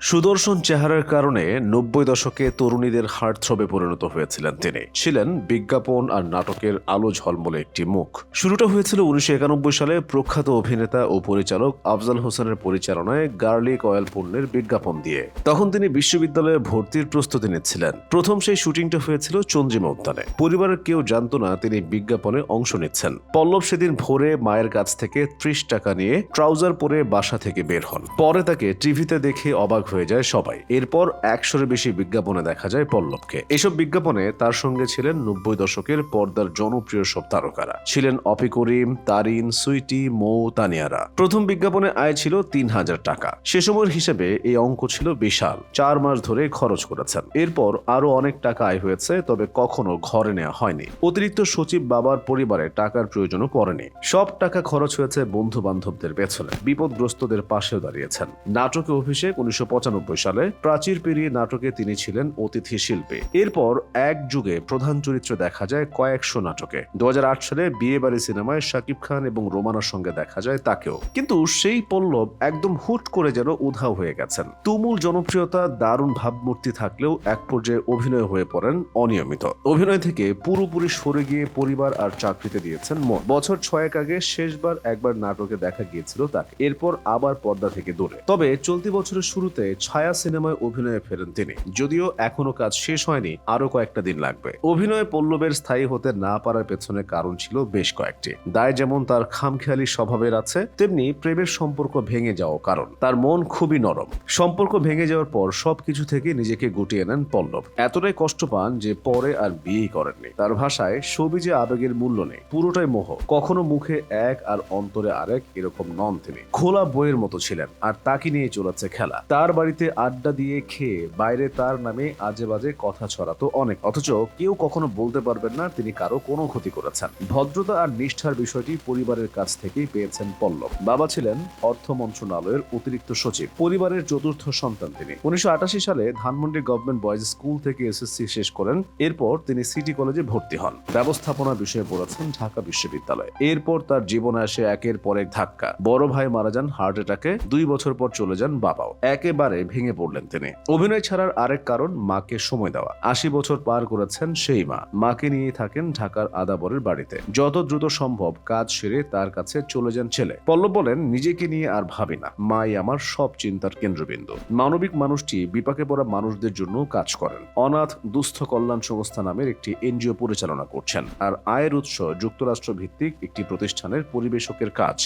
সুদর্শন চেহারার কারণে নব্বই দশকে তরুণীদের হার্টথ্রবে পরিণত হয়েছিলেন তিনি। ছিলেন বিজ্ঞাপন আর নাটকের আলো ঝলমলে একটি মুখ। শুরুটা হয়েছিল উনিশশো একানব্বই সালে প্রখ্যাত অভিনেতা ও পরিচালক আফজাল হোসেনের পরিচালনায় গার্লিক অয়েল পণ্যের বিজ্ঞাপন দিয়ে। তখন তিনি বিশ্ববিদ্যালয়ে ভর্তির প্রস্তুতি নিচ্ছিলেন। প্রথম সেই শুটিংটা হয়েছিল চন্দ্রিমা উদ্যানে পরিবারের কেউ জানতো না তিনি বিজ্ঞাপনে অংশ নিচ্ছেন। পল্লব সেদিন ভোরে মায়ের কাছ থেকে ত্রিশ টাকা নিয়ে ট্রাউজার পরে বাসা থেকে বের হন। পরে তাকে টিভিতে দেখে অবাক হয়ে যায় সবাই। এরপর একশোর বেশি বিজ্ঞাপনে দেখা যায় পল্লবকে। এসব বিজ্ঞাপনে তার সঙ্গে ছিলেন নব্বই দশকের পর্দার জনপ্রিয় সব তারকারা। ছিলেন অপি করিম, তারিন, সুইটি, মৌ, তানিয়ারা। প্রথম বিজ্ঞাপনে আয় ছিল তিন হাজার টাকা। সে সময়ের হিসেবে এই অঙ্ক ছিল বিশাল। চার মাস ধরে খরচ করেছেন। এরপর আরও অনেক টাকা আয় হয়েছে, তবে কখনো ঘরে নেওয়া হয়নি। অতিরিক্ত সচিব বাবার পরিবারে টাকার প্রয়োজনও পড়েনি। সব টাকা খরচ হয়েছে বন্ধু বান্ধবদের পেছনে বিপদগ্রস্তদের পাশেও দাঁড়িয়েছেন। নাটকে অভিষেক উনিশশো সালে প্রাচীর পেরিয়ে নাটকে তিনি ছিলেন অতিথি শিল্পী। এরপর এক যুগে প্রধান চরিত্র দেখা যায় কয়েকশো নাটকে। দু সালে বিয়ে বাড়ি সিনেমায় শাকিব খান এবং রোমানার সঙ্গে দেখা যায় তাকেও। কিন্তু সেই পল্লব একদম হুট করে যেন উধাও হয়ে গেছেন। তুমুল জনপ্রিয়তা, দারুণ ভাবমূর্তি থাকলেও এক পর্যায়ে অভিনয় হয়ে পড়েন অনিয়মিত। অভিনয় থেকে পুরোপুরি সরে গিয়ে পরিবার আর চাকরিতে দিয়েছেন মন। বছর ছয়েক আগে শেষবার একবার নাটকে দেখা গিয়েছিল তাকে। এরপর আবার পর্দা থেকে দূরে। তবে চলতি বছরের শুরুতে ছায়া সিনেমায় অভিনয়ে ফেরেন তিনি। যদিও এখনও কাজ শেষ হয়নি আরও কয়েকটা দিন লাগবে। অভিনয়ে পল্লবের স্থায়ী হতে না পারার পেছনে কারণ ছিল বেশ কয়েকটি। দায় যেমন তার খামখেয়ালি স্বভাবের আছে, তেমনি প্রেমের সম্পর্ক ভেঙে যাওয়া কারণ। তার মন খুবই নরম। সম্পর্ক ভেঙে যাওয়ার পর সবকিছু থেকে নিজেকে গুটিয়ে নেন পল্লব। এতটাই কষ্ট পান যে পরে আর বিয়েই করেননি। তার ভাষায় যে আবেগের মূল্য নেই, পুরোটাই মোহ। কখনো মুখে এক আর অন্তরে আরেক এরকম নন তিনি। খোলা বইয়ের মতো ছিলেন আর তাকে নিয়ে চলেছে খেলা। তার বাড়িতে আড্ডা দিয়ে খেয়ে বাইরে তার নামে আজে বাজে কথা ছড়াতো অনেক। অথচ কেউ কখনো বলতে পারবেন না তিনি কারও কোনো ক্ষতি করেছেন। ভদ্রতা আর নিষ্ঠার বিষয়টি পরিবারের কাছ থেকেই পেয়েছেন পল্লব। বাবা ছিলেন অর্থ মন্ত্রণালয়ের অতিরিক্ত সচিব। পরিবারের চতুর্থ সন্তান তিনি। উনিশশো আটাশি সালে ধানমন্ডি গভর্নমেন্ট বয়েজ স্কুল থেকে এসএসসি শেষ করেন। এরপর তিনি সিটি কলেজে ভর্তি হন। ব্যবস্থাপনা বিষয়ে পড়েছেন ঢাকা বিশ্ববিদ্যালয়ে। এরপর তার জীবনে আসে একের পর এক ধাক্কা। বড় ভাই মারা যান হার্ট অ্যাটাকে দুই বছর পর চলে যান বাবাও। একেবারে ভেঙে পড়লেন তিনি। অভিনয় ছাড়ার আরেক কারণ, মাকে সময় দেওয়া। আশি বছর পার করেছেন সেই মা। মাকে নিয়ে থাকেন ঢাকার আদাবরের বাড়িতে। যত দ্রুত সম্ভব কাজ সেরে তার কাছে চলে যান ছেলে। পল্লব বলেন, নিজেকে নিয়ে আর ভাবি না। মাই আমার সব চিন্তার কেন্দ্রবিন্দু। মানবিক মানুষটি বিপাকে পড়া মানুষদের জন্য কাজ করেন। অনাথ দুস্থ কল্যাণ সংস্থা নামের একটি এনজিও পরিচালনা করছেন। আর আয়ের উৎস যুক্তরাষ্ট্র ভিত্তিক একটি প্রতিষ্ঠানের পরিবেশকের কাজ।